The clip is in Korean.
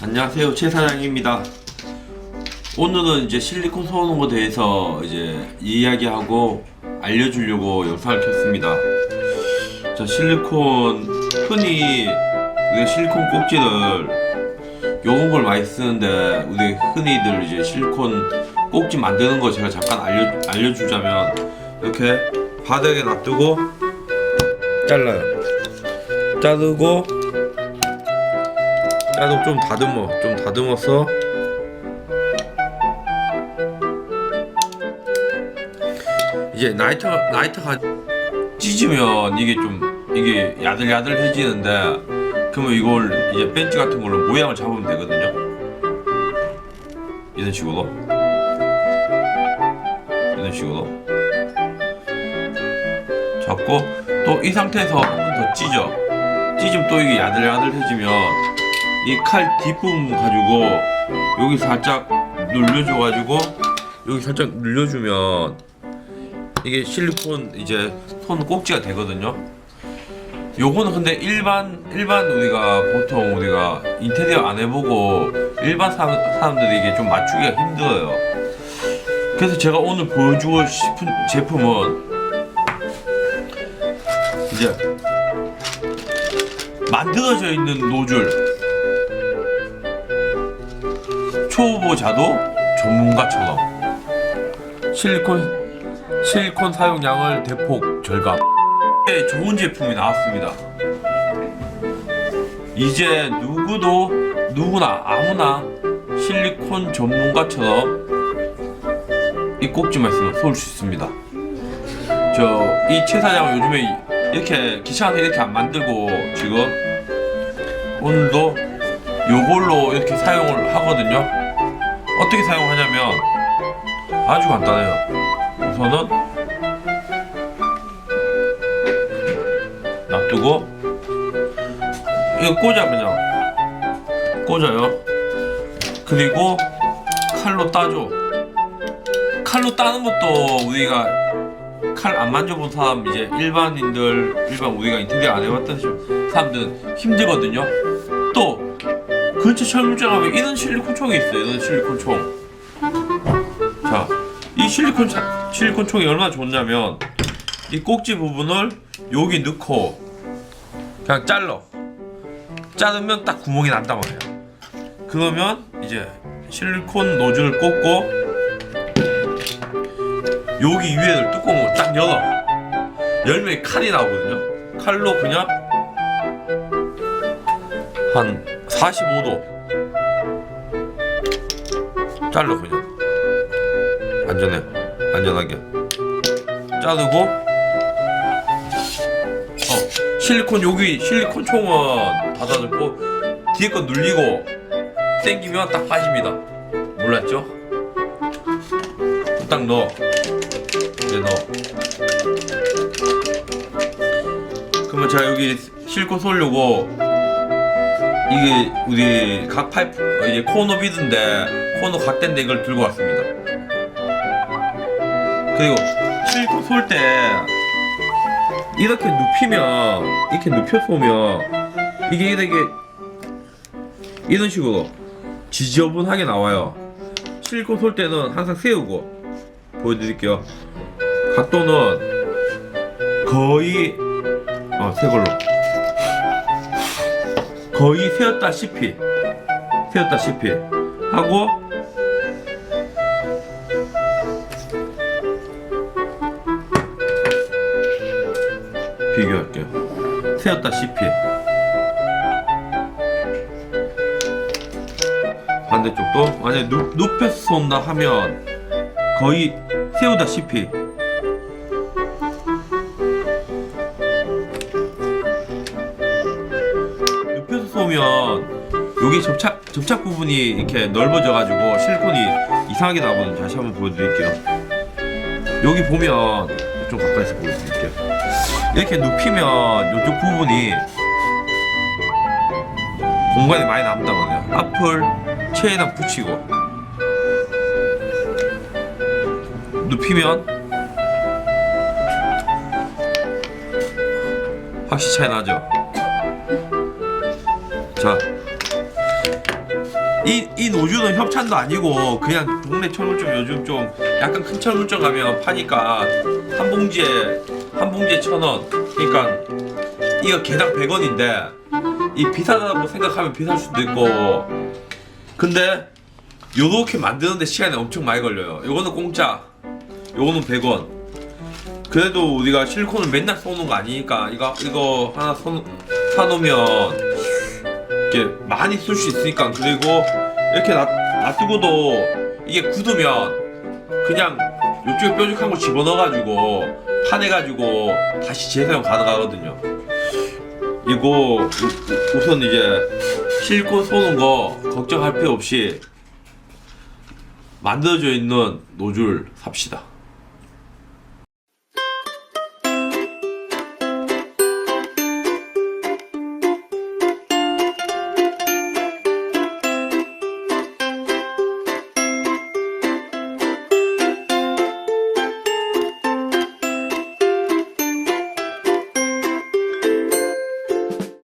안녕하세요 최 사장입니다. 오늘은 이제 실리콘 것에 대해서 이제 이야기하고 알려주려고 영상을 켰습니다. 자 실리콘 흔히 우리가 실리콘 꼭지를 요런 걸 많이 쓰는데 우리 흔히들 이제 실리콘 꼭지 만드는 거 제가 잠깐 알려 알려주자면 이렇게 바닥에 놔두고 잘라요. 자르고 자르고 좀 다듬어 좀 다듬어서. 이제 나이터 나이터가 찢으면 이게 좀 이게 야들야들해지는데 그러면 이걸 이제 벤치 같은 걸로 모양을 잡으면 되거든요. 이런 식으로. 이런 식으로. 잡고 또 이 상태에서 한 번 더 찢어. 찢으면 또 이게 야들야들해지면 이 칼 뒷부분 가지고 여기 살짝 눌려줘 가지고 여기 살짝 눌려주면 이게 실리콘 이제 손 꼭지가 되거든요. 요거는 근데 일반 일반 우리가 보통 우리가 인테리어 안 해보고 일반 사람, 사람들이 이게 좀 맞추기가 힘들어요. 그래서 제가 오늘 보여주고 싶은 제품은 이제 만들어져 있는 노즐 초보자도 전문가처럼 실리콘 실리콘 사용량을 대폭 절감. 네, 좋은 제품이 나왔습니다. 이제 누구도 누구나 아무나 실리콘 전문가처럼 이 꼭지만 있으면 쏠수 있습니다. 저 이 최 사장은 요즘에 이렇게 귀찮아서 이렇게 안 만들고 지금 오늘도 요걸로 이렇게 사용을 하거든요. 어떻게 사용하냐면 아주 간단해요. 우선은 놔두고 이거 꽂아 그냥 꽂아요. 그리고 칼로 따줘. 칼로 따는 것도 우리가 칼 안 만져본 사람 이제 일반인들 일반 우리가 인테리어 안 해봤던 사람들은 힘들거든요. 철물점 가면 이런 실리콘 총이 있어요. 이런 실리콘 총. 자, 이 실리콘 차- 실리콘 총이 얼마나 좋냐면 이 꼭지 부분을 여기 넣고 그냥 잘라. 자르면 딱 구멍이 난단 말이야. 그러면 이제 실리콘 노즐을 꽂고 여기 위에를 뚜껑을 딱 열어. 열면 칼이 나오거든요. 칼로 그냥 한 45도. 잘라 그냥. 안전해. 안전하게. 자르고. 어 실리콘 여기 실리콘 총은 닫아놓고 뒤에 거 눌리고 당기면 딱 빠집니다. 몰랐죠? 딱 넣어. 이제 넣어. 그러면 제가 여기 실리콘 쏠려고 이게 우리 각 파이프 어, 이게 코너 비드인데 코너 각된데 이걸 들고 왔습니다. 그리고 실컷 쏠때 이렇게 눕히면 이렇게 눕혀 쏘면 이게 이렇게 이런 식으로 지저분하게 나와요. 실컷 쏠 때는 항상 세우고 보여드릴게요. 각도는 거의 어, 새 걸로. 거의 세웠다시피 세웠다시피 하고 비교할게요. 세웠다시피. 반대쪽도 만약에 눕, 눕혀서 쏜다 하면 거의 세우다시피 쏘면 여기 접착 접착 부분이 이렇게 넓어져 가지고 실리콘이 이상하게 나오거든요. 다시 한번 보여드릴게요. 여기 보면 좀 가까이서 보여드릴게요. 이렇게 눕히면 이쪽 부분이 공간이 많이 남단 말이에요. 앞을 체에다 붙이고 눕히면 확실히 차이 나죠. 이, 이 노즐은 협찬도 아니고 그냥 동네 철물점 요즘 좀 약간 큰 철물점 가면 파니까 한 봉지에 한 봉지에 천 원. 그러니까 이거 개당 100원인데 이 비싸다고 생각하면 비쌀 수도 있고 근데 요렇게 만드는데 시간이 엄청 많이 걸려요. 요거는 공짜. 요거는 100원. 그래도 우리가 실리콘을 맨날 쏘는 거 아니니까 이거 이거 하나 써, 사놓으면 이렇게 많이 쓸 수 있으니까 그리고 이렇게 놔, 놔두고도 이게 굳으면 그냥 요쪽에 뾰족한 거 집어넣어가지고 파내가지고 다시 재사용 가능하거든요. 이거 우- 우선 이제 실리콘 쏘는 거 걱정할 필요 없이 만들어져 있는 노즐 삽시다.